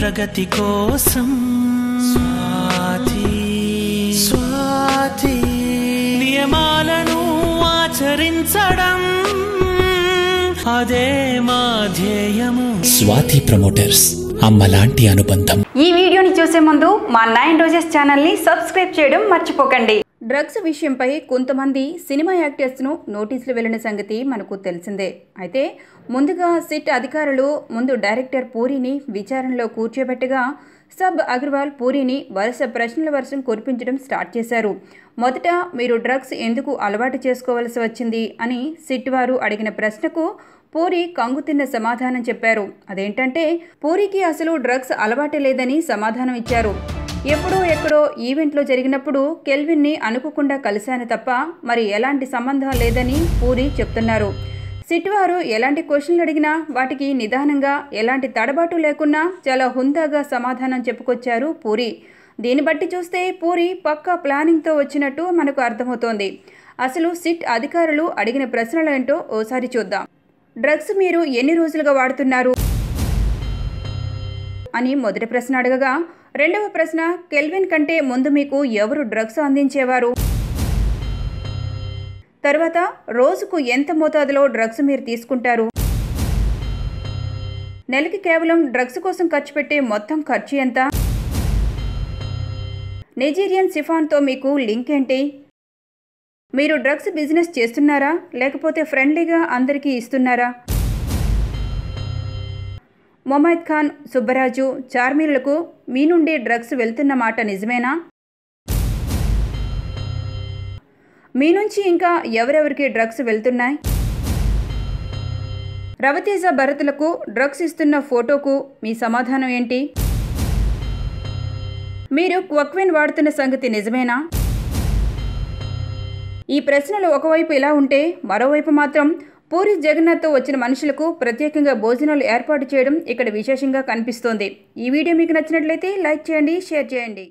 ప్రగతి కోసం. స్వాతి. స్వాతి. నియమాలను ఆచరించడం అదే మా ధ్యేయము. స్వాతి ప్రమోటర్స్ అమ్మలాంటి అనుబంధం. ఈ వీడియోని చూసే ముందు మా నైన్ రోజెస్ ఛానల్ని సబ్స్క్రైబ్ చేయడం మర్చిపోకండి. డ్రగ్స్ విషయంపై కొంతమంది సినిమా యాక్టర్స్ను నోటీసులు వెళ్ళిన సంగతి మనకు తెలిసిందే. అయితే ముందుగా సిట్ అధికారులు ముందు డైరెక్టర్ పూరిని విచారణలో కూర్చోబెట్టగా సబ్ అగర్వాల్ పూరిని వరుస ప్రశ్నల వర్షం కురిపించడం స్టార్ట్ చేశారు. మొదట మీరు డ్రగ్స్ ఎందుకు అలవాటు చేసుకోవాల్సి వచ్చింది అని సిట్ వారు అడిగిన ప్రశ్నకు పూరి కంగుతిన్న సమాధానం చెప్పారు. అదేంటంటే పూరికి అసలు డ్రగ్స్ అలవాటే లేదని సమాధానం ఇచ్చారు. ఎప్పుడో ఎక్కడో ఈవెంట్లో జరిగినప్పుడు కెల్విన్ని అనుకోకుండా కలిశాను తప్ప మరి ఎలాంటి సంబంధం లేదని పూరి చెప్తున్నారు. సిట్ వారు ఎలాంటి క్వశ్చన్లు అడిగినా వాటికి నిదానంగా ఎలాంటి తడబాటు లేకున్నా చాలా హుందాగా సమాధానం చెప్పుకొచ్చారు పూరి. దీన్ని బట్టి చూస్తే పూరి పక్కా ప్లానింగ్తో వచ్చినట్టు మనకు అర్థమవుతోంది. అసలు సిట్ అధికారులు అడిగిన ప్రశ్నలేంటో ఓసారి చూద్దాం. డ్రగ్స్ మీరు ఎన్ని రోజులుగా వాడుతున్నారు? అని మొదటి ప్రశ్న అడగగా రెండవ ప్రశ్న కెల్విన్ కంటే ముందు మీకు ఎవరు డ్రగ్స్ అందించేవారు? తర్వాత రోజుకు ఎంత మోతాదులో డ్రగ్స్ మీరు తీసుకుంటారు? నెలకి కేవలం డ్రగ్స్ కోసం ఖర్చు పెట్టే మొత్తం ఖర్చు ఎంత? నైజీరియన్ సిఫాన్తో మీకు లింక్ ఏంటి? మీరు డ్రగ్స్ బిజినెస్ చేస్తున్నారా? లేకపోతే ఫ్రెండ్లీగా అందరికీ ఇస్తున్నారా? మొమైద్ ఖాన్ సుబ్బరాజు చార్మీలకు మీ నుండి డ్రగ్స్ వెళ్తున్న మాట నిజమేనా? మీ నుంచి ఇంకా ఎవరెవరికి డ్రగ్స్ వెళ్తున్నాయి? రవితేజ భరతులకు డ్రగ్స్ ఇస్తున్న ఫోటోకు మీ సమాధానం ఏంటి? మీరు క్వక్విన్ వాడుతున్న సంగతి నిజమేనా? ఈ ప్రశ్నలు ఒకవైపు ఇలా ఉంటే మరోవైపు మాత్రం పూరి జగన్నాథ్తో వచ్చిన మనుషులకు ప్రత్యేకంగా భోజనాలు ఏర్పాటు చేయడం ఇక్కడ విశేషంగా కనిపిస్తోంది. ఈ వీడియో మీకు నచ్చినట్లయితే లైక్ చేయండి షేర్ చేయండి.